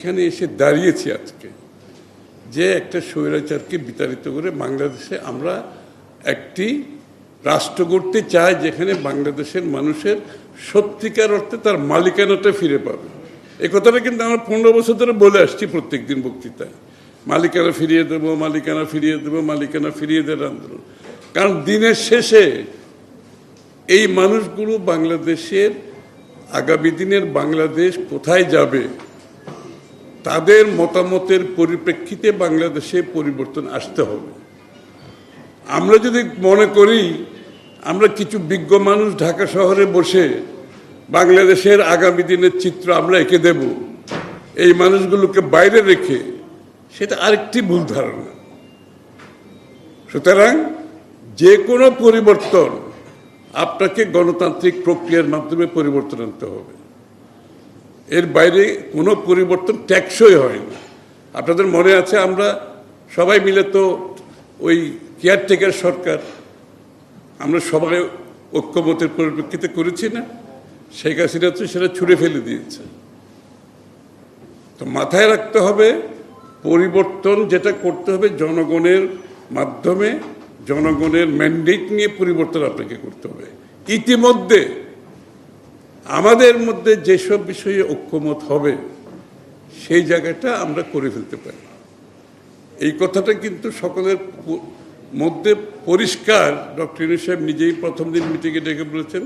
এখানে এসে দাঁড়িয়েছি আজকে যে একটা স্বৈরাচারকে বিতাড়িত করে বাংলাদেশে আমরা একটি রাষ্ট্র গড়তে চাই যেখানে বাংলাদেশের মানুষের সত্যিকার অর্থে তার মালিকানাটা ফিরে পাবে। এই কথাটা কিন্তু আমরা পনেরো বছর ধরে বলে আসছি প্রত্যেক দিন বক্তৃতায়। মালিকানা ফিরিয়ে দেবো, মালিকানা ফিরিয়ে দেবো, মালিকানা ফিরিয়ে দেওয়ার আন্দোলন। কারণ দিনের শেষে এই মানুষগুলো বাংলাদেশের, আগামী দিনের বাংলাদেশ কোথায় যাবে তাদের মতামতের পরিপ্রেক্ষিতে বাংলাদেশে পরিবর্তন আসতে হবে। আমরা যদি মনে করি, আমরা কিছু বিজ্ঞ মানুষ ঢাকা শহরে বসে বাংলাদেশের আগামী দিনের চিত্র আমরা এঁকে দেব। এই মানুষগুলোকে বাইরে রেখে সেটা আরেকটি ভুল ধারণা। সুতরাং যে কোনো পরিবর্তন আপনাকে গণতান্ত্রিক প্রক্রিয়ার মাধ্যমে পরিবর্তন আনতে হবে। এর বাইরে কোনো পরিবর্তন ট্যাক্সই হয় না আপনাদের মনে আছে আমরা সবাই মিলে তো ওই কেয়ারটেকার সরকার, আমরা সবাই ঐক্যমতের পরিপ্রেক্ষিতে করেছি না? শেখ হাসিনা তো সেটা ছুড়ে ফেলে দিয়েছে। তো মাথায় রাখতে হবে, পরিবর্তন যেটা করতে হবে জনগণের মাধ্যমে, জনগণের ম্যান্ডেট নিয়ে পরিবর্তন আপনাকে করতে হবে। ইতিমধ্যে আমাদের মধ্যে যেসব বিষয়ে ঐক্যমত হবে, সেই জায়গাটা আমরা করে ফেলতে পারি। এই কথাটা কিন্তু সকলের মধ্যে পরিষ্কার। ডক্টর ইনু সাহেব নিজেই প্রথম দিন মিটিংয়ে ডেকে বলেছেন,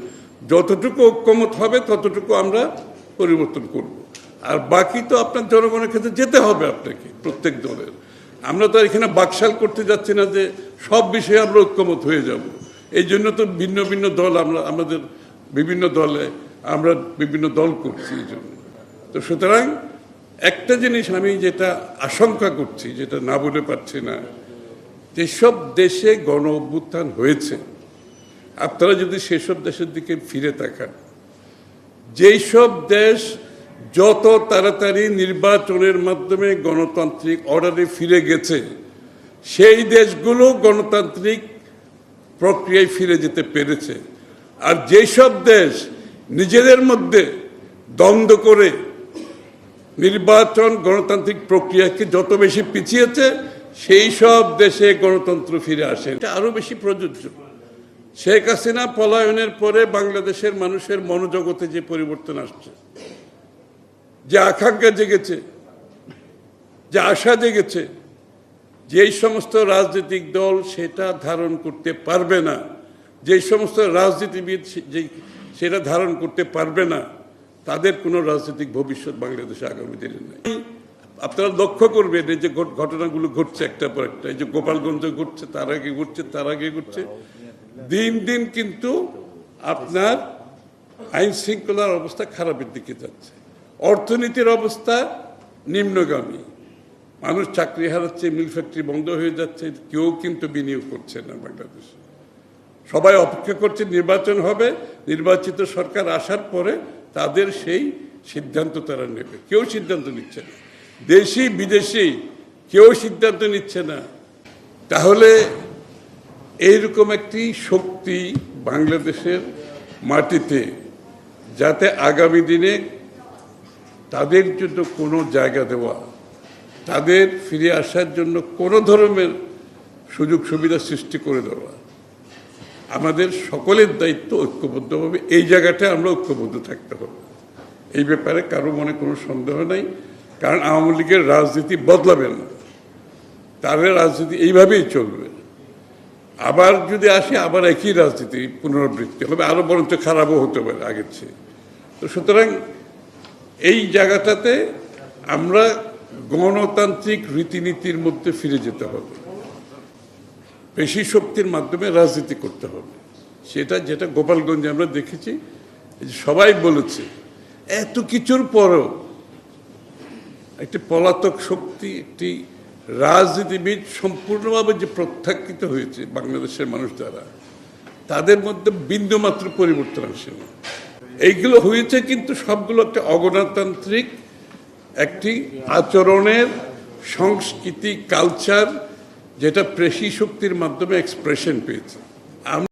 যতটুকু ঐক্যমত হবে, ততটুকু আমরা পরিবর্তন করব। আর বাকি তো আপনার জনগণের ক্ষেত্রে যেতে হবে আপনাকে, প্রত্যেক দলের। আমরা তো এখানে বাকশাল করতে যাচ্ছি না যে সব বিষয়ে আমরা ঐক্যমত হয়ে যাব। এই জন্য তো ভিন্ন ভিন্ন দল আমরা, আমাদের বিভিন্ন দলে আমরা বিভিন্ন দল করছি এই জন্য। তো সুতরাং একটা জিনিস আমি যেটা আশঙ্কা করছি, যেটা না বলে পারছি না, যেসব দেশে গণ অভ্যুত্থান হয়েছে, আপনারা যদি সেসব দেশের দিকে ফিরে তাকান যেই সব দেশ যত তাড়াতাড়ি নির্বাচনের মাধ্যমে গণতান্ত্রিক অর্ডারে ফিরে গেছে, সেই দেশগুলো গণতান্ত্রিক প্রক্রিয়ায় ফিরে যেতে পেরেছে। আর যেই সব দেশ নিজেদের মধ্যে দ্বন্দ্ব করে নির্বাচন গণতান্ত্রিক প্রক্রিয়াকে যত বেশি পিছিয়েছে, সেই সব দেশে গণতন্ত্র ফিরে আসে। এটা আরও বেশি প্রযোজ্য। শেখ হাসিনা পলায়নের পরে বাংলাদেশের মানুষের মনোজগতে যে পরিবর্তন আসছে, যে আকাঙ্ক্ষা জেগেছে, যে আশা জেগেছে, যেই সমস্ত রাজনৈতিক দল সেটা ধারণ করতে পারবে না, যেই সমস্ত রাজনীতিবিদ যে সেটা ধারণ করতে পারবে না, তাদের কোনো রাজনৈতিক ভবিষ্যৎ বাংলাদেশে আগামী দিনে নেই। আপনারা লক্ষ্য করবেন, এই যে ঘটনাগুলো ঘটছে একটা পর একটা, এই যে গোপালগঞ্জে ঘটছে, তার আগে ঘটছে, তার আগে ঘটছে। দিন দিন কিন্তু আপনার আইন শৃঙ্খলার অবস্থা খারাপের দিকে যাচ্ছে। অর্থনীতির অবস্থা নিম্নগামী। মানুষ চাকরি হারাচ্ছে, মিল ফ্যাক্টরি বন্ধ হয়ে যাচ্ছে, কেউ কিন্তু বিনিয়োগ করছে না বাংলাদেশে। সবাই অপেক্ষা করছে নির্বাচন হবে। নির্বাচিত সরকার আসার পরে তাদের সেই সিদ্ধান্ত তারা নেবে। কেউ সিদ্ধান্ত নিচ্ছে না। দেশি, বিদেশি কেউ সিদ্ধান্ত নিচ্ছে না। তাহলে এইরকম একটি শক্তি বাংলাদেশের মাটিতে যাতে আগামী দিনে তাদের জন্য কোনো জায়গা দেওয়া, তাদের ফিরে আসার জন্য কোনো ধরনের সুযোগ সুবিধা সৃষ্টি করে দেওয়া আমাদের সকলের দায়িত্ব ঐক্যবদ্ধভাবে, এই জায়গাটা আমরা ঐক্যবদ্ধ থাকতে হবে। এই ব্যাপারে কারও মনে কোনো সন্দেহ নাই, কারণ আওয়ামী লীগের রাজনীতি বদলাবে না। তাদের রাজনীতি এইভাবেই চলবে। আবার যদি আসে, আবার একই রাজনীতি পুনরাবৃত্তি হবে আরও বরঞ্চ খারাপও হতে পারে আগের চেয়ে। তো সুতরাং এই জায়গাটাতে আমরা গণতান্ত্রিক রীতিনীতির মধ্যে ফিরে যেতে হবে। পেশি শক্তির মাধ্যমে রাজনীতি করতে হবে। সেটা যেটা গোপালগঞ্জে আমরা দেখেছি সবাই বলেছে, এত কিছুর পরও একটি পলাতক শক্তি, একটি রাজনীতিবিদ সম্পূর্ণভাবে যে প্রত্যাখ্যিত হয়েছে বাংলাদেশের মানুষ দ্বারা, তাদের মধ্যে বিন্দুমাত্র পরিবর্তন আসেনি এইগুলো হয়েছে কিন্তু সবগুলো একটা অগণতান্ত্রিক একটি আচরণের, সংস্কৃতি কালচার যেটা পেশি শক্তির মাধ্যমে এক্সপ্রেশন পেয়েছে।